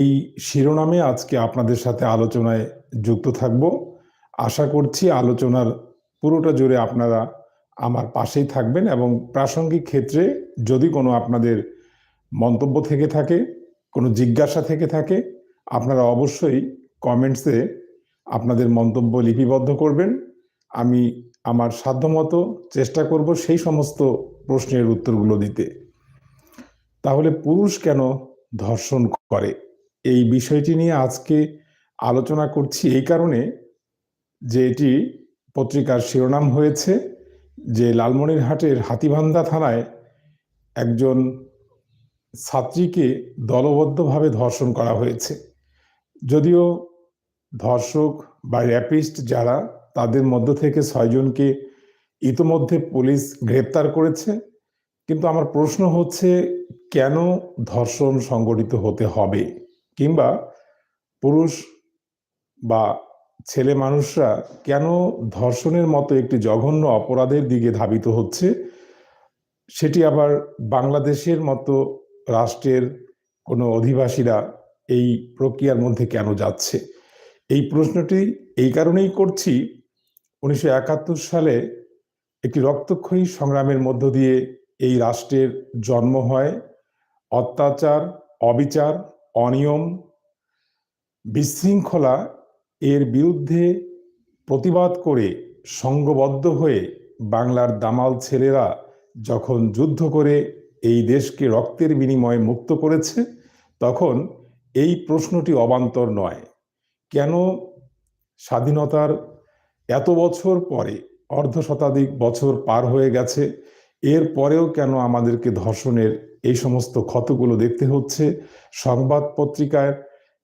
এই শিরোনামে আজকে আপনাদের সাথে আলোচনায় যুক্ত থাকব। আশা করছি আলোচনার পুরোটা জুড়ে আপনারা আমার পাশেই থাকবেন এবং প্রাসঙ্গিক ক্ষেত্রে যদি কোনো আপনাদের মন্তব্য থেকে থাকে, কোনো জিজ্ঞাসা থেকে থাকে, আপনারা অবশ্যই কমেন্টসে আপনাদের মন্তব্য লিপিবদ্ধ করবেন। আমি আমার সাধ্যমতো চেষ্টা করব সেই সমস্ত প্রশ্নের উত্তরগুলো দিতে। তাহলে পুরুষ কেন ধর্ষণ করে? এই বিষয়টি নিয়ে আজকে আলোচনা করছি এই কারণে যে এটি পত্রিকার শিরোনাম হয়েছে, যে লালমনিরহাটের হাতিবান্ধা থানায় একজন ছাত্রীকে দলবদ্ধভাবে ধর্ষণ করা হয়েছে। যদিও ধর্ষক বা র্যাপিস্ট যারা, তাদের মধ্য থেকে ছয়জনকে ইতোমধ্যে পুলিশ গ্রেপ্তার করেছে। কিন্তু আমার প্রশ্ন হচ্ছে, কেন ধর্ষণ সংগঠিত হতে হবে? কিংবা পুরুষ বা ছেলে মানুষরা কেন ধর্ষণের মতো একটি জঘন্য অপরাধের দিকে ধাবিত হচ্ছে? সেটি আবার বাংলাদেশের মতো রাষ্ট্রের কোনো অধিবাসীরা এই প্রক্রিয়ার মধ্যে কেন যাচ্ছে? এই প্রশ্নটি এই কারণেই করছি। উনিশশো একাত্তর সালে একটি রক্তক্ষয়ী সংগ্রামের মধ্য দিয়ে এই রাষ্ট্রের জন্ম হয়। অত্যাচার, অবিচার অনিয়ম, বিশৃঙ্খলা এর বিরুদ্ধে প্রতিবাদ করে সংঘবদ্ধ হয়ে বাংলার দামাল ছেলেরা যখন যুদ্ধ করে এই দেশকে রক্তের বিনিময়ে মুক্ত করেছে, তখন এই প্রশ্নটি অবান্তর নয়। কেন স্বাধীনতার এত বছর পরে, অর্ধ শতাধিক বছর পার হয়ে গেছে, এর পরেও কেন আমাদেরকে ধর্ষণের এই সমস্ত ক্ষতগুলো দেখতে হচ্ছে। সংবাদ পত্রিকার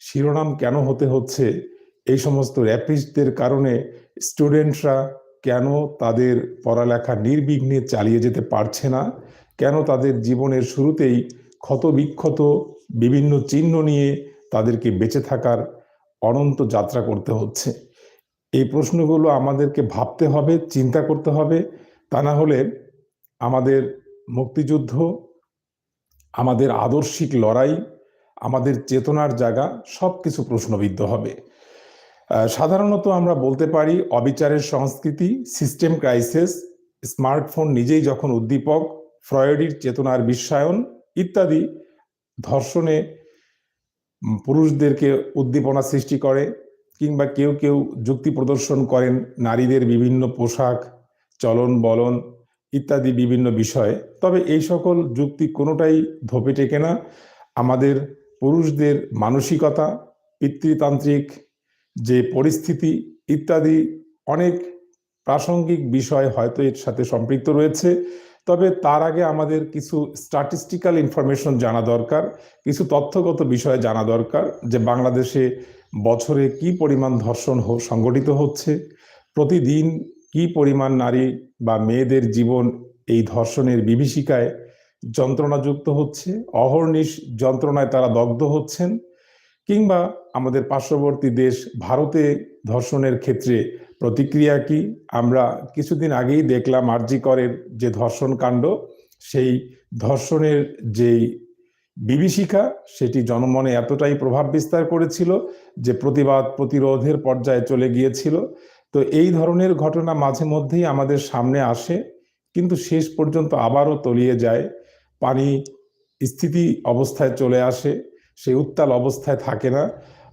শিরোনাম কেন হতে হচ্ছে? এই সমস্ত র্যাপিস্টদের কারণে স্টুডেন্টরা কেন তাদের পড়ালেখা নির্বিঘ্নে চালিয়ে যেতে পারছে না? কেন তাদের জীবনের শুরুতেই ক্ষত বিক্ষত বিভিন্ন চিহ্ন নিয়ে তাদেরকে বেঁচে থাকার অনন্ত যাত্রা করতে হচ্ছে? এই প্রশ্নগুলো আমাদেরকে ভাবতে হবে, চিন্তা করতে হবে। তা না হলে আমাদের মুক্তিযুদ্ধ আমাদের আদর্শিক লড়াই, আমাদের চেতনার জায়গা সব কিছু প্রশ্নবিদ্ধ হবে। সাধারণত আমরা বলতে পারি অবিচারের সংস্কৃতি সিস্টেম ক্রাইসিস স্মার্টফোন নিজেই যখন উদ্দীপক ফ্রয়েডির চেতনার বিশ্বায়ন ইত্যাদি ধর্ষণে পুরুষদেরকে উদ্দীপনা সৃষ্টি করে কিংবা কেউ কেউ যুক্তি প্রদর্শন করেন নারীদের বিভিন্ন পোশাক চলন বলন ইত্যাদি বিভিন্ন বিষয়ে। তবে এই সকল যুক্তি কোনোটাই ধোপে টেকে না। আমাদের পুরুষদের মানসিকতা, পিতৃতান্ত্রিক যে পরিস্থিতি ইত্যাদি অনেক প্রাসঙ্গিক বিষয় হয়তো এর সাথে সম্পৃক্ত রয়েছে। তবে তার আগে আমাদের কিছু স্ট্যাটিস্টিক্যাল ইনফরমেশন জানা দরকার, কিছু তথ্যগত বিষয় জানা দরকার যে বাংলাদেশে বছরে কি পরিমাণ ধর্ষণ সংগঠিত হচ্ছে। প্রতিদিন কি পরিমাণ নারী বা মেয়েদের জীবন এই ধর্ষণের বিভীষিকায় যন্ত্রণাযুক্ত হচ্ছে? অহর্নিশ যন্ত্রণায় তারা দগ্ধ হচ্ছেন? কিংবা আমাদের পার্শ্ববর্তী দেশ ভারতে ধর্ষণের ক্ষেত্রে প্রতিক্রিয়া কি? আমরা কিছুদিন আগেই দেখলাম আরজি করের যে ধর্ষণ কাণ্ড, সেই ধর্ষণের যেই বিভীষিকা, সেটি জনমনে এতটাই প্রভাব বিস্তার করেছিল যে প্রতিবাদ প্রতিরোধের পর্যায়ে চলে গিয়েছিল। তো এই ধরনের ঘটনা মাঝে মধ্যেই আমাদের সামনে আসে, কিন্তু শেষ পর্যন্ত আবারও তলিয়ে যায়। পানি স্থিতি অবস্থায় চলে আসে সেই উত্তাল অবস্থায় থাকে না।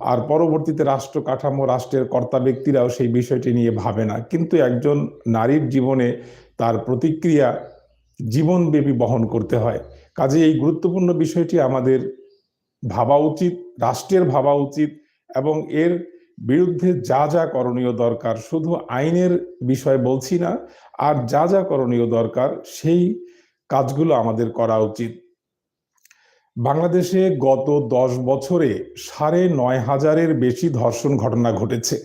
আর পরবর্তীতে রাষ্ট্র কাঠামো, রাষ্ট্রের কর্তা ব্যক্তিরাও সেই বিষয়টি নিয়ে ভাবে না। কিন্তু একজন নারীর জীবনে তার প্রতিক্রিয়া জীবনব্যাপী বহন করতে হয়। কাজে এই গুরুত্বপূর্ণ বিষয়টি আমাদের ভাবা উচিত, রাষ্ট্রের ভাবা উচিত এবং এর বিরুদ্ধে যা যা করণীয় দরকার, শুধু আইনের বিষয় বলছি না, আর যা যা করণীয় দরকার, সেই কাজগুলো আমাদের করা উচিত। বাংলাদেশে গত দশ বছরে সাড়ে নয় হাজারের বেশি ধর্ষণ ঘটনা ঘটেছে।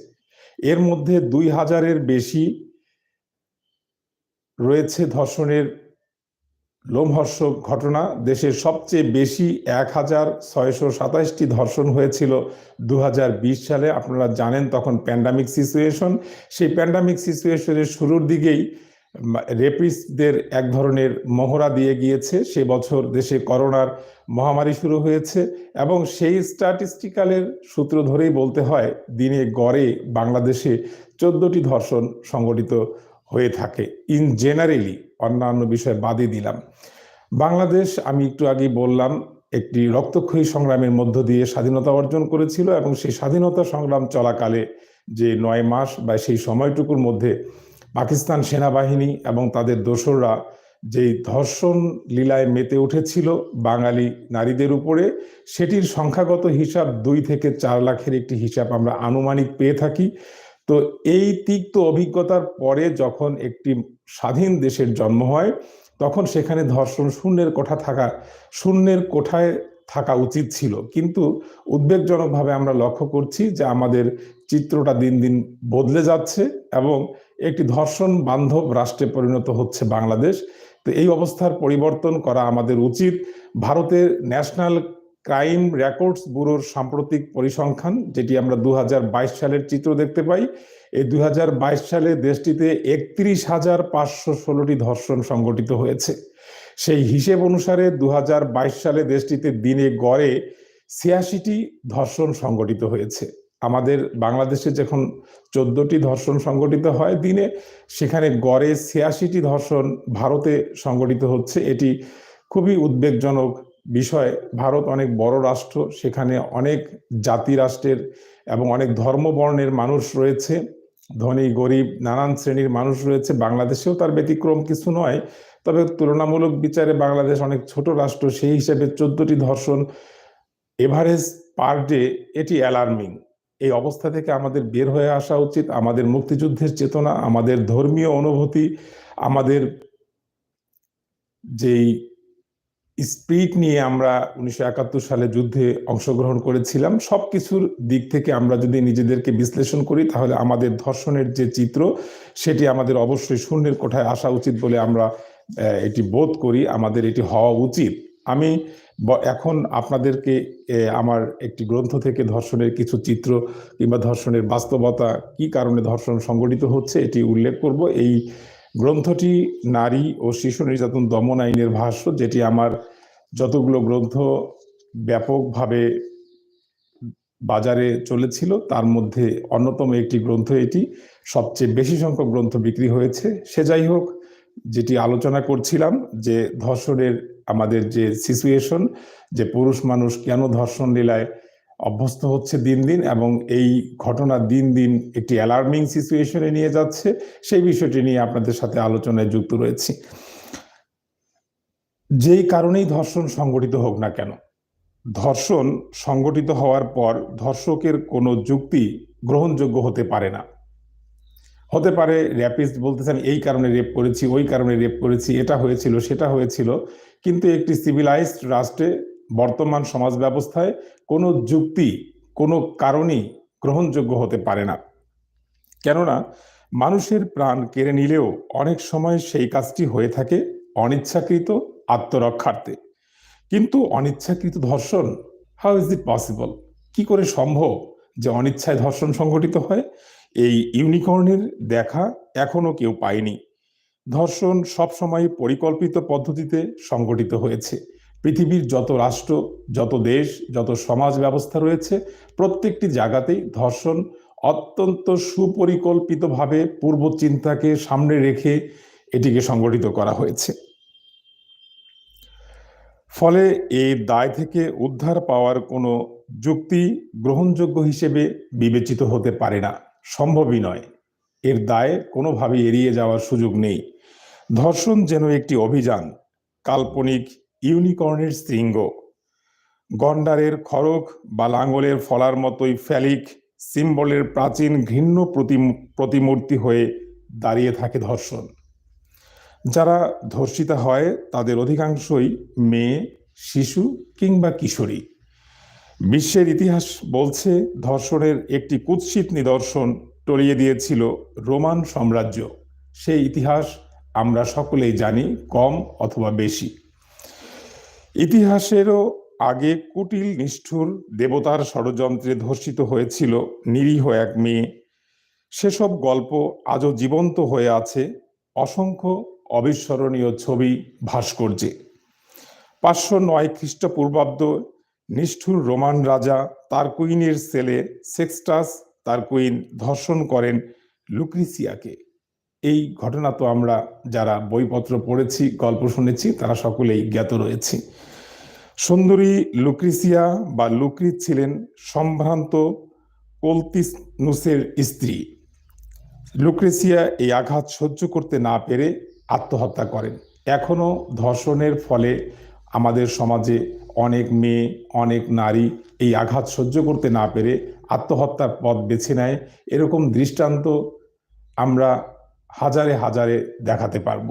এর মধ্যে দুই হাজারের বেশি রয়েছে ধর্ষণের লোমহর্ষক ঘটনা, দেশের সবচেয়ে বেশি এক হাজার ছয়শো সাতাশটি ধর্ষণ হয়েছিল দু হাজার বিশ সালে। আপনারা জানেন তখন প্যান্ডামিক সিচুয়েশন সেই প্যান্ডামিক সিচুয়েশনের শুরুর দিকেই রেপিস্টদের এক ধরনের মহড়া দিয়ে গিয়েছে। সে বছর দেশে করোনার মহামারী শুরু হয়েছে এবং সেই স্ট্যাটিস্টিক্যালের সূত্র ধরেই বলতে হয়, দিনে গড়ে বাংলাদেশে চোদ্দটি ধর্ষণ সংগঠিত হয়ে থাকে। ইন জেনারেলি অন্যান্য বিষয় বাদই দিলাম। বাংলাদেশ, আমি একটু আগেই বললাম, একটি রক্তক্ষয়ী সংগ্রামের মধ্য দিয়ে স্বাধীনতা অর্জন করেছিল এবং সেই স্বাধীনতা সংগ্রাম চলাকালে যে নয় মাস বা সেই সময়টুকুর মধ্যে পাকিস্তান সেনাবাহিনী এবং তাদের দোসররা যেই ধর্ষণ লীলায় মেতে উঠেছিল বাঙালি নারীদের উপরে, সেটির সংখ্যাগত হিসাব দুই থেকে চার লাখের একটি হিসাব আমরা আনুমানিক পেয়ে থাকি। তো এই তিক্ত অভিজ্ঞতার পরে যখন একটি স্বাধীন দেশের জন্ম হয়, তখন সেখানে ধর্ষণ শূন্যের কোঠা থাকা, শূন্যের কোঠায় থাকা উচিত ছিল। কিন্তু উদ্বেগজনকভাবে আমরা লক্ষ্য করছি যে আমাদের চিত্রটা দিন দিন বদলে যাচ্ছে এবং একটি ধর্ষণ বান্ধব রাষ্ট্রে পরিণত হচ্ছে বাংলাদেশ। তো এই অবস্থার পরিবর্তন করা আমাদের উচিত। ভারতের ন্যাশনাল ক্রাইম রেকর্ডস ব্যুরোর সাম্প্রতিক পরিসংখ্যান, যেটি আমরা দু হাজার বাইশ সালের চিত্র দেখতে পাই, এই দু হাজার বাইশ সালে দেশটিতে একত্রিশ হাজার পাঁচশো ষোলোটি ধর্ষণ সংগঠিত হয়েছে। সেই হিসেব অনুসারে দু হাজার বাইশ সালে দেশটিতে দিনে গড়ে ছিয়াশিটি ধর্ষণ সংগঠিত হয়েছে। আমাদের বাংলাদেশে যখন চোদ্দটি ধর্ষণ সংগঠিত হয় দিনে, সেখানে গড়ে ছিয়াশিটি ধর্ষণ ভারতে সংগঠিত হচ্ছে। এটি খুবই উদ্বেগজনক বিষয়, ভারত অনেক বড় রাষ্ট্র, সেখানে অনেক জাতি রাষ্ট্রের এবং অনেক ধর্মবর্ণের মানুষ রয়েছে। ধনী, গরিব, নানান শ্রেণির মানুষ রয়েছে। বাংলাদেশেও তার ব্যতিক্রম কিছু নয়, তবে তুলনামূলক বিচারে বাংলাদেশ অনেক ছোট রাষ্ট্র, সেই হিসেবে চোদ্দটি ধর্ষণ এভারেজ পার ডে, এটি অ্যালার্মিং। এই অবস্থা থেকে আমাদের বের হয়ে আসা উচিত। আমাদের মুক্তিযুদ্ধের চেতনা, আমাদের ধর্মীয় অনুভূতি, আমাদের যেই স্পিরিট নিয়ে আমরা উনিশশো একাত্তর সালে যুদ্ধে অংশগ্রহণ করেছিলাম। সব কিছুর দিক থেকে আমরা যদি নিজেদেরকে বিশ্লেষণ করি, তাহলে আমাদের ধর্ষণের যে চিত্র, সেটি আমাদের অবশ্যই শূন্যের কোঠায় আসা উচিত বলে আমরা এটি বোধ করি। আমাদের এটি হওয়া উচিত। আমি এখন আপনাদেরকে আমার একটি গ্রন্থ থেকে ধর্ষণের কিছু চিত্র কিংবা ধর্ষণের বাস্তবতা কি কারণে ধর্ষণ সংগঠিত হচ্ছে, এটি উল্লেখ করব। এই গ্রন্থটি নারী ও শিশু নির্যাতন দমন আইনের ভাষ্য, যেটি আমার যতগুলো গ্রন্থ ব্যাপকভাবে বাজারে চলেছিল, তার মধ্যে অন্যতম একটি গ্রন্থ এটি। সবচেয়ে বেশি সংখ্যক গ্রন্থ বিক্রি হয়েছে। সে যাই হোক, যেটি আলোচনা করছিলাম যে ধর্ষণের আমাদের যে সিচুয়েশন যে পুরুষ মানুষ কেন ধর্ষণ লীলায় অভ্যস্ত হচ্ছে দিন দিন এবং এই ঘটনা দিন দিন একটি অ্যালার্মিং সিচুয়েশনে নিয়ে যাচ্ছে। সেই বিষয়টি নিয়ে আপনাদের সাথে আলোচনায় যুক্ত রয়েছি। যেই কারণেই ধর্ষণ সংগঠিত হোক না কেন, ধর্ষণ সংগঠিত হওয়ার পর ধর্ষকের কোনো যুক্তি গ্রহণযোগ্য হতে পারে না। হতে পারে র্যাপিস্ট বলতেছেন, এই কারণে রেপ করেছি, ওই কারণে রেপ করেছি, এটা হয়েছিল, সেটা হয়েছিল, কিন্তু একটি সিভিলাইজড রাষ্ট্রে বর্তমান সমাজ ব্যবস্থায় কোনো যুক্তি, কোনো কারণই গ্রহণযোগ্য হতে পারে না। কেননা, মানুষের প্রাণ কেড়ে নিলেও অনেক সময় সেই কাজটি হয়ে থাকে অনিচ্ছাকৃত আত্মরক্ষার্থে। কিন্তু অনিচ্ছাকৃত ধর্ষণ হাউ ইজ ইট পসিবল কি করে সম্ভব যে অনিচ্ছায় ধর্ষণ সংঘটিত হয়? এই ইউনিকর্নের দেখা এখনও কেউ পায়নি। ধর্ষণ সবসময় পরিকল্পিত পদ্ধতিতে সংগঠিত হয়েছে। পৃথিবীর যত রাষ্ট্র, যত দেশ, যত সমাজ ব্যবস্থা রয়েছে, প্রত্যেকটি জায়গাতেই ধর্ষণ অত্যন্ত সুপরিকল্পিতভাবে পূর্ব চিন্তাকে সামনে রেখে এটিকে সংগঠিত করা হয়েছে। ফলে এই দায় থেকে উদ্ধার পাওয়ার কোনো যুক্তি গ্রহণযোগ্য হিসেবে বিবেচিত হতে পারে না। সম্ভবই নয়। এর দায় কোনোভাবে এড়িয়ে যাওয়ার সুযোগ নেই। ধর্ষণ যেন একটি অভিযান, কাল্পনিক ইউনিকর্নের শৃঙ্গ। গন্ডারের খড়ক বা লাঙ্গলের ফলার মতোই ফ্যালিক সিম্বলের প্রাচীন ঘৃণ্য প্রতিমূর্তি হয়ে দাঁড়িয়ে থাকে ধর্ষণ। যারা ধর্ষিতা হয় তাদের অধিকাংশই মেয়ে, শিশু কিংবা কিশোরী। বিশ্বের ইতিহাস বলছে ধর্ষণের একটি কুৎসিত নিদর্শন টলিয়ে দিয়েছিল রোমান সাম্রাজ্য। সেই ইতিহাস আমরা সকলেই জানি, কম অথবা বেশি। ইতিহাসেরও আগে কুটিল নিষ্ঠুর দেবতার ষড়যন্ত্রে ধর্ষিত হয়েছিল নিরীহ এক মেয়ে। সেসব গল্প আজও জীবন্ত হয়ে আছে অসংখ্য অবিস্মরণীয় ছবি ভাস্কর্যে। পাঁচশো নয় খ্রিস্টপূর্বাব্দ নিষ্ঠুর রোমান রাজা তার কুইনের ছেলে সেক্সটাস, তার কুইন, ধর্ষণ করেন লুক্রিসিয়াকে। এই ঘটনা তো আমরা যারা বইপত্র পড়েছি, গল্প শুনেছি, তারা সকলেই জ্ঞাত রয়েছে। সুন্দরী লুক্রিসিয়া বা লুক্রিস ছিলেন সম্ভ্রান্ত কলতিসনুসের স্ত্রী। লুক্রেসিয়া এই আঘাত সহ্য করতে না পেরে আত্মহত্যা করেন। এখনও ধর্ষণের ফলে আমাদের সমাজে অনেক মেয়ে, অনেক নারী এই আঘাত সহ্য করতে না পেরে আত্মহত্যার পথ বেছে নেয়। এরকম দৃষ্টান্ত আমরা হাজারে হাজারে দেখাতে পারব।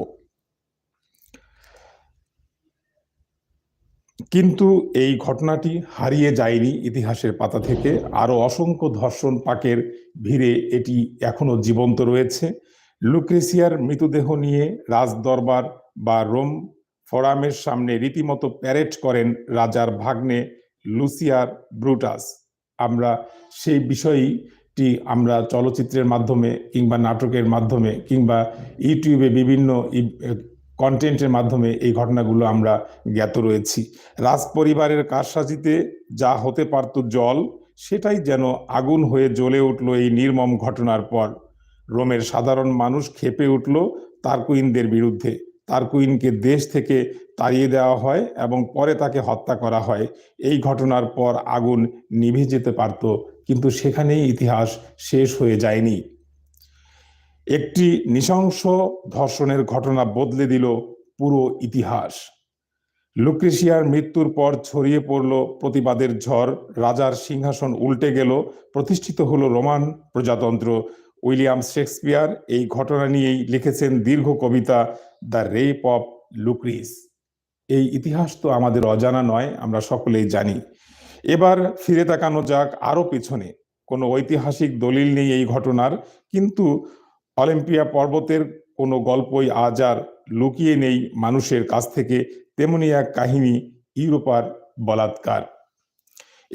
কিন্তু এই ঘটনাটি হারিয়ে যায়নি ইতিহাসের পাতা থেকে। আরও অসংখ্য ধর্ষণ পাকের ভিড়ে এটি এখনও জীবন্ত রয়েছে। লুক্রেসিয়ার মৃতদেহ নিয়ে রাজদরবার বা রোম ফোরামের সামনে রীতিমতো প্যারেড করেন রাজার ভাগ্নে লুসিয়ার ব্রুটাস। আমরা সেই বিষয়টি আমরা চলচ্চিত্রের মাধ্যমে কিংবা নাটকের মাধ্যমে কিংবা ইউটিউবে বিভিন্ন কন্টেন্টের মাধ্যমে এই ঘটনাগুলো আমরা জ্ঞাত রয়েছি। রাজ পরিবারের কারসাজিতে যা হতে পারত জল, সেটাই যেন আগুন হয়ে জ্বলে উঠল এই নির্মম ঘটনার পর। রোমের সাধারণ মানুষ খেপে উঠল তারকুইনদের বিরুদ্ধে। তারকুইনকে দেশ থেকে তাড়িয়ে দেওয়া হয় এবং পরে তাকে হত্যা করা হয়। এই ঘটনার পর আগুন নিভে যেতে পারত, কিন্তু সেখানেই ইতিহাস শেষ হয়ে যায়নি। একটি নৃশংস ধর্ষণের ঘটনা বদলে দিল পুরো ইতিহাস। লুক্রেশিয়ার মৃত্যুর পর ছড়িয়ে পড়ল প্রতিবাদের ঝড়, রাজার সিংহাসন উল্টে গেল, প্রতিষ্ঠিত হলো রোমান প্রজাতন্ত্র। উইলিয়াম শেক্সপিয়ার এই ঘটনা নিয়েই লিখেছেন দীর্ঘ কবিতা, দ্য রেপ অফ লুক্রিস এই ইতিহাস তো আমাদের অজানা নয়, আমরা সকলেই জানি। এবার ফিরে তাকানো যাক আরও পেছনে। কোনো ঐতিহাসিক দলিল নেই এই ঘটনার, কিন্তু অলিম্পিয়া পর্বতের কোনো গল্পই আজ আর লুকিয়ে নেই মানুষের কাছ থেকে, তেমনি এক কাহিনী ইউরোপার বলাৎকার।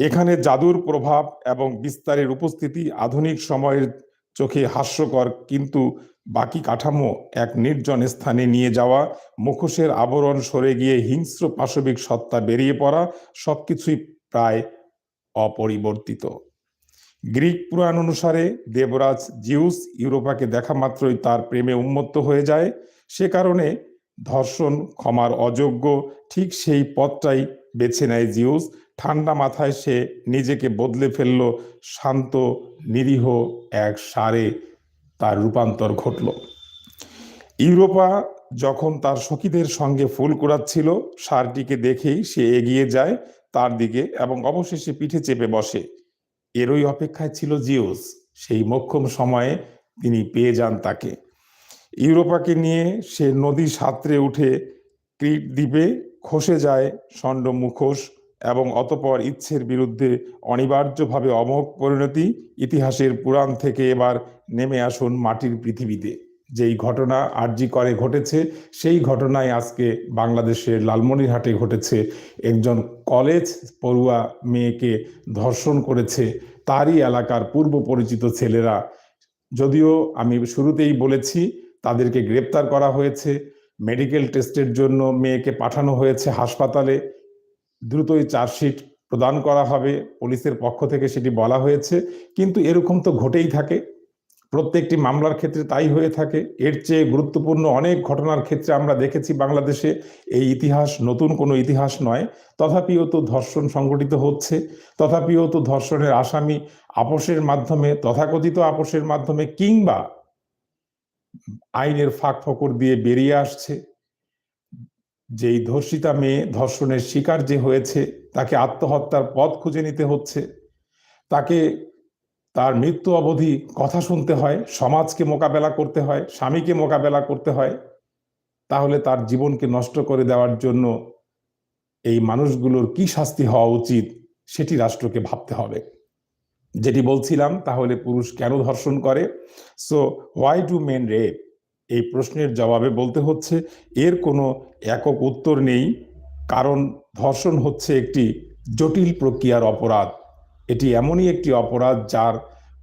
এখানে জাদুর প্রভাব এবং বিস্তারের উপস্থিতি আধুনিক সময়ের চোখে হাস্যকর, কিন্তু বাকি কাঠামো এক নির্জন স্থানে নিয়ে যাওয়া, মুখোশের আবরণ সরে গিয়ে হিংস্র পাশবিক সত্তা বেরিয়ে পড়া, সবকিছুই প্রায় অপরিবর্তিত। গ্রিক পুরাণ অনুসারে দেবরাজ জিউস ইউরোপাকে দেখা মাত্রই তার প্রেমে উন্মত্ত হয়ে যায়। সে কারণে ধর্ষণ, ক্ষমার অযোগ্য ঠিক সেই পথটাই বেছে নেয় জিউস। ঠান্ডা মাথায় সে নিজেকে বদলে ফেলল, শান্ত, নিরীহ এক সারে তার রূপান্তর ঘটল। ইউরোপা যখন তার সখীদের সঙ্গে ফুল কুড়াচ্ছিল, সারটিকে দেখেই সে এগিয়ে যায় তার দিকে এবং অবশেষে পিঠে চেপে বসে। এরই অপেক্ষায় ছিল জিওস। সেই মক্ষম সময়ে তিনি পেয়ে যান তাকে। ইউরোপাকে নিয়ে সে নদী সাঁতরে উঠে ক্রিট দ্বীপে খসে যায় ষণ্ড মুখোশ এবং অতপর ইচ্ছের বিরুদ্ধে অনিবার্যভাবে অমোঘ পরিণতি ইতিহাসের পুরাণ থেকে এবার নেমে আসুন মাটির পৃথিবীতে। যেই ঘটনা আরজি করে ঘটেছে, সেই ঘটনায় আজকে বাংলাদেশের লালমনিরহাটে ঘটেছে। একজন কলেজ পড়ুয়া মেয়েকে ধর্ষণ করেছে, তারই এলাকার পূর্ব পরিচিত ছেলেরা। যদিও আমি শুরুতেই বলেছি, তাদেরকে গ্রেপ্তার করা হয়েছে। মেডিকেল টেস্টের জন্য মেয়েকে পাঠানো হয়েছে হাসপাতালে। দ্রুতই চার্জশিট প্রদান করা হবে, পুলিশের পক্ষ থেকে সেটি বলা হয়েছে। কিন্তু এরকম তো ঘটেই থাকে। প্রত্যেকটি মামলার ক্ষেত্রে তাই হয়ে থাকে। এর চেয়ে গুরুত্বপূর্ণ অনেক ঘটনার ক্ষেত্রে আমরা দেখেছি বাংলাদেশে এই ইতিহাস নতুন কোনো ইতিহাস নয়। তথাপিও তো ধর্ষণ সংঘটিত হচ্ছে। তথাপিও তো ধর্ষণের আসামি আপোষের মাধ্যমে, তথাকথিত আপোষের মাধ্যমে কিংবা আইনের ফাঁক ফকর দিয়ে বেরিয়ে আসছে। যেই ধর্ষিতা মেয়ে ধর্ষণের শিকার যে হয়েছে, তাকে আত্মহত্যার পথ খুঁজে নিতে হচ্ছে। তাকে তার মৃত্যু অবধি কথা শুনতে হয়, সমাজকে মোকাবেলা করতে হয়, স্বামীকে মোকাবেলা করতে হয়, তাহলে তার জীবনকে নষ্ট করে দেওয়ার জন্য এই মানুষগুলোর কি শাস্তি হওয়া উচিত সেটি রাষ্ট্রকে ভাবতে হবে। যেটি বলছিলাম, তাহলে পুরুষ কেন ধর্ষণ করে? So why do men rape এই প্রশ্নের জবাবে বলতে হচ্ছে, এর কোনো একক উত্তর নেই, কারণ ধর্ষণ হচ্ছে একটি জটিল প্রক্রিয়ার অপরাধ। এটি এমনই একটি অপরাধ যার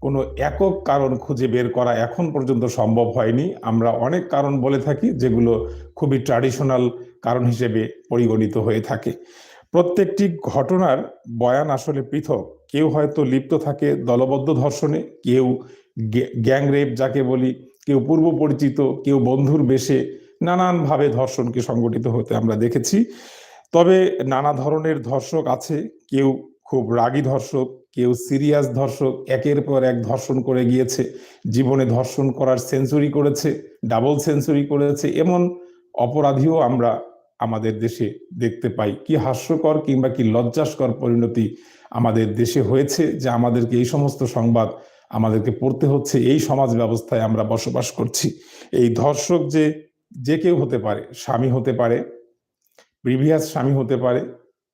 কোনো একক কারণ খুঁজে বের করা এখন পর্যন্ত সম্ভব হয়নি। আমরা অনেক কারণ বলে থাকি যেগুলো খুবই ট্র্যাডিশনাল কারণ হিসেবে পরিগণিত হয়ে থাকে। প্রত্যেকটি ঘটনার বয়ান আসলে পৃথক। কেউ হয়তো লিপ্ত থাকে দলবদ্ধ ধর্ষণে, কেউ গ্যাং রেপ যাকে বলি, কেউ পূর্ব পরিচিত, কেউ বন্ধুর বেশে নানানভাবে ধর্ষণকে সংগঠিত হতে আমরা দেখেছি। তবে নানা ধরনের ধর্ষক আছে, কেউ খুব রাগী ধর্ষক, কেউ সিরিয়াস ধর্ষক, একের পর এক ধর্ষণ করে গিয়েছে, জীবনে ধর্ষণ করার সেঞ্চুরি করেছে ডাবল সেঞ্চুরি করেছে, এমন অপরাধীও আমরা আমাদের দেশে দেখতে পাই। কি হাস্যকর কিংবা কি লজ্জাস্কর পরিণতি আমাদের দেশে হয়েছে যে আমাদেরকে এই সমস্ত সংবাদ আমাদেরকে পড়তে হচ্ছে, এই সমাজ ব্যবস্থায় আমরা বসবাস করছি। এই ধর্ষক যে যে কেউ হতে পারে, স্বামী হতে পারে প্রিভিয়াস স্বামী হতে পারে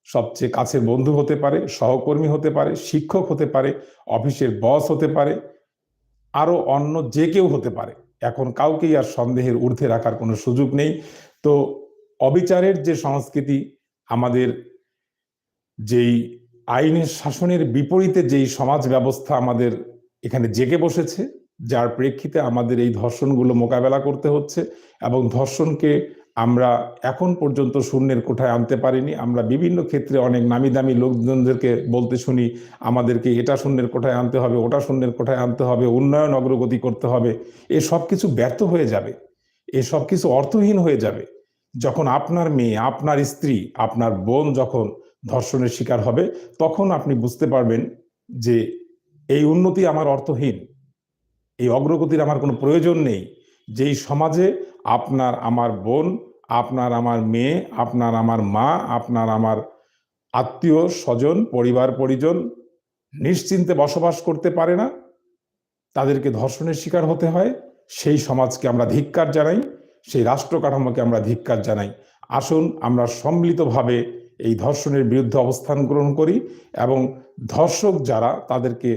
সবচেয়ে কাছের বন্ধু হতে পারে, সহকর্মী হতে পারে, শিক্ষক হতে পারে, অফিসের বস হতে পারে, আরও অন্য যে কেউ হতে পারে। এখন কাউকেই আর সন্দেহের ঊর্ধ্বে রাখার কোনো সুযোগ নেই। তো অবিচারের যে সংস্কৃতি, আমাদের যেই আইনের শাসনের বিপরীতে যেই সমাজ ব্যবস্থা আমাদের এখানে জেগে বসেছে, যার প্রেক্ষিতে আমাদের এই ধর্ষণগুলো মোকাবেলা করতে হচ্ছে এবং ধর্ষণকে আমরা এখন পর্যন্ত শূন্যের কোঠায় আনতে পারিনি। আমরা বিভিন্ন ক্ষেত্রে অনেক নামি দামি লোকজনদেরকে বলতে শুনি, আমাদেরকে এটা শূন্যের কোঠায় আনতে হবে, ওটা শূন্যের কোঠায় আনতে হবে, উন্নয়ন অগ্রগতি করতে হবে। এ সব কিছু ব্যর্থ হয়ে যাবে। এ সব কিছু অর্থহীন হয়ে যাবে। যখন আপনার মেয়ে, আপনার স্ত্রী, আপনার বোন যখন ধর্ষণের শিকার হবে, তখন আপনি বুঝতে পারবেন যে এই উন্নতি আমার অর্থহীন। এই অগ্রগতির আমার কোনো প্রয়োজন নেই। যেই সমাজে আপনার আমার বোন, আপনার আমার মেয়ে, আপনার আমার মা, আপনার আমার আত্মীয় স্বজন, পরিবার পরিজন নিশ্চিন্তে বসবাস করতে পারে না, তাদেরকে ধর্ষণের শিকার হতে হয়, সেই সমাজকে আমরা ধিক্কার জানাই, সেই রাষ্ট্র কাঠামোকে আমরা ধিক্কার জানাই। আসুন আমরা সম্মিলিতভাবে এই ধর্ষণের বিরুদ্ধে অবস্থান গ্রহণ করি এবং ধর্ষক যারা তাদেরকে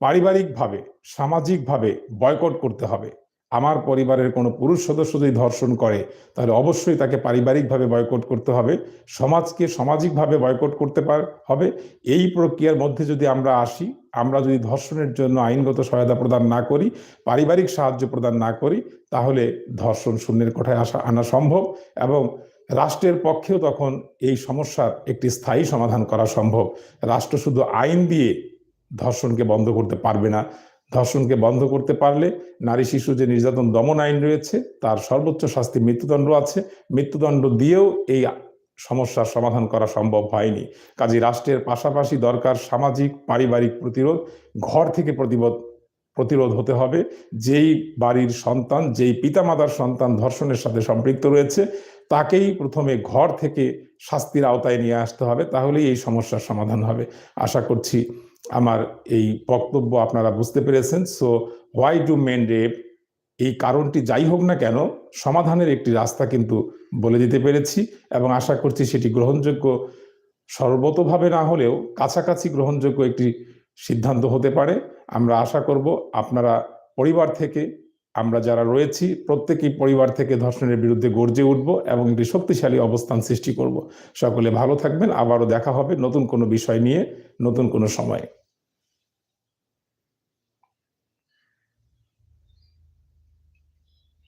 পারিবারিকভাবে, সামাজিকভাবে বয়কট করতে হবে। আমার পরিবারের কোনো পুরুষ সদস্য যদি ধর্ষণ করে, তাহলে অবশ্যই তাকে পারিবারিকভাবে বয়কট করতে হবে, সমাজকে সামাজিকভাবে বয়কট করতে পার, হবে। এই প্রক্রিয়ার মধ্যে যদি আমরা আসি, আমরা যদি ধর্ষণের জন্য আইনগত সহায়তা প্রদান না করি, পারিবারিক সাহায্য প্রদান না করি, তাহলে ধর্ষণ শূন্যের কোঠায় আসা, আনা সম্ভব এবং রাষ্ট্রের পক্ষেও তখন এই সমস্যার একটি স্থায়ী সমাধান করা সম্ভব। রাষ্ট্র শুধু আইন দিয়ে ধর্ষণকে বন্ধ করতে পারবে না। ধর্ষণকে বন্ধ করতে পারলে নারী শিশু যে নির্যাতন দমন আইন রয়েছে, তার সর্বোচ্চ শাস্তি মৃত্যুদণ্ড আছে। মৃত্যুদণ্ড দিয়েও এই সমস্যার সমাধান করা সম্ভব হয়নি। কাজে রাষ্ট্রের পাশাপাশি দরকার সামাজিক, পারিবারিক প্রতিরোধ, ঘর থেকে প্রতিরোধ প্রতিরোধ হতে হবে। যেই বাড়ির সন্তান, যেই পিতামাতার সন্তান ধর্ষণের সাথে সম্পৃক্ত রয়েছে, তাকেই প্রথমে ঘর থেকে শাস্তির আওতায় নিয়ে আসতে হবে, তাহলেই এই সমস্যার সমাধান হবে। আশা করছি আমার এই বক্তব্য আপনারা বুঝতে পেরেছেন। So why do men rape এই কারণটি যাই হোক না কেন, সমাধানের একটি রাস্তা কিন্তু বলে দিতে পেরেছি এবং আশা করছি সেটি গ্রহণযোগ্য। সর্বতভাবে না হলেও কাছাকাছি গ্রহণযোগ্য একটি সিদ্ধান্ত হতে পারে। আমরা আশা করব আপনারা পরিবার থেকে আমরা যারা রয়েছি, প্রত্যেকেই পরিবার থেকে ধর্ষণের বিরুদ্ধে গর্জে উঠব এবং একটি শক্তিশালী অবস্থান সৃষ্টি করব। সকলে ভালো থাকবেন। আবারও দেখা হবে নতুন কোনো বিষয় নিয়ে, নতুন কোনো সময়ে।